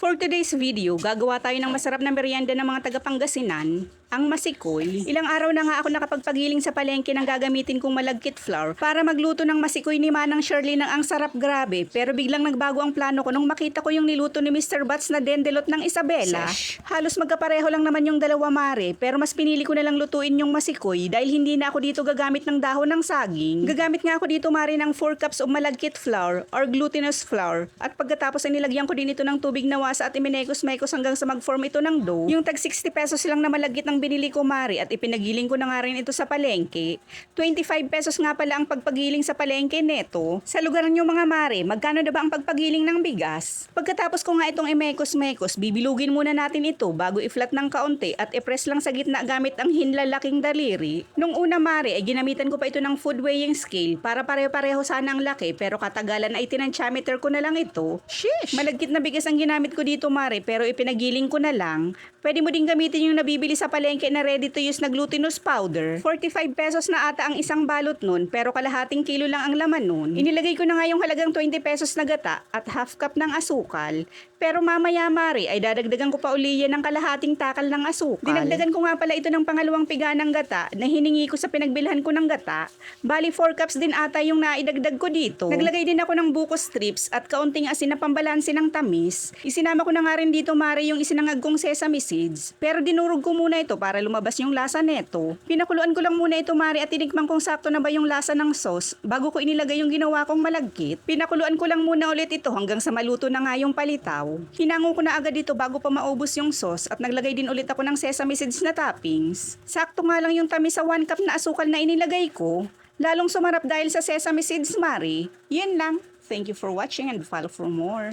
For today's video, gagawa tayo ng masarap na merienda ng mga taga-Pangasinan, ang masikoy. Ilang araw na nga ako nakapagpagiling sa palengke ng gagamitin kong malagkit flour para magluto ng masikoy ni Manang Shirley ng ang sarap grabe. Pero biglang nagbago ang plano ko nung makita ko yung niluto ni Mr. Bats na dendelot ng Isabela. Halos magkapareho lang naman yung dalawa mare, pero mas pinili ko na lang lutuin yung masikoy dahil hindi na ako dito gagamit ng dahon ng saging. Gagamit nga ako dito mare ng 4 cups of malagkit flour or glutinous flour. At pagkatapos ay nilagyan ko din ito ng tubig na wasa at iminekos-mekos hanggang sa mag-form ito ng dough. Yung tag 60 pesos lang na malagkit ng binili ko mare at ipinagiling ko na nga rin ito sa palengke. 25 pesos nga pala ang pagpagiling sa palengke neto. Sa lugar niyo mga mare, magkano na ba ang pagpagiling ng bigas? Pagkatapos ko nga itong imekos-mekos, bibilugin muna natin ito bago i-flat ng kaunti at i-press lang sa gitna gamit ang hinlalaking daliri. Nung una mare ay ginamitan ko pa ito ng food weighing scale para pare-pareho sana ang laki pero katagalan ay tinantiameter ko na lang ito. Shish! Malagkit na bigas ang ginamit ko dito mare pero ipinagiling ko na lang. Pwede mo din gamitin yung nabibili sa palengke na ready to use na glutinous powder. 45 pesos na ata ang isang balot nun pero kalahating kilo lang ang laman nun. Inilagay ko na nga yung halagang 20 pesos na gata at half cup ng asukal. Pero mamaya mare ay dadagdagan ko pa uli yan ng kalahating takal ng asukal. Dinagdagan ko nga pala ito ng pangalawang piga ng gata na hiningi ko sa pinagbilhan ko ng gata. Bali 4 cups din ata yung naidagdag ko dito. Naglagay din ako ng buko strips at kaunting asin na pambalanse ng tamis. Isinama ko na nga rin dito mare yung isinangag kong sesame seeds. Pero dinurog ko muna ito para lumabas yung lasa neto. Pinakuluan ko lang muna ito mare at tinikman kong sakto na ba yung lasa ng sauce bago ko inilagay yung ginawa kong malagkit. Pinakuluan ko lang muna ulit ito hanggang sa maluto na nga yung palitaw. Hinango ko na agad dito bago pa maubos yung sauce at naglagay din ulit ako ng sesame seeds na toppings. Sakto nga lang yung tamis sa 1 cup na asukal na inilagay ko. Lalong sumarap dahil sa sesame seeds, Mari. Yun lang. Thank you for watching and follow for more.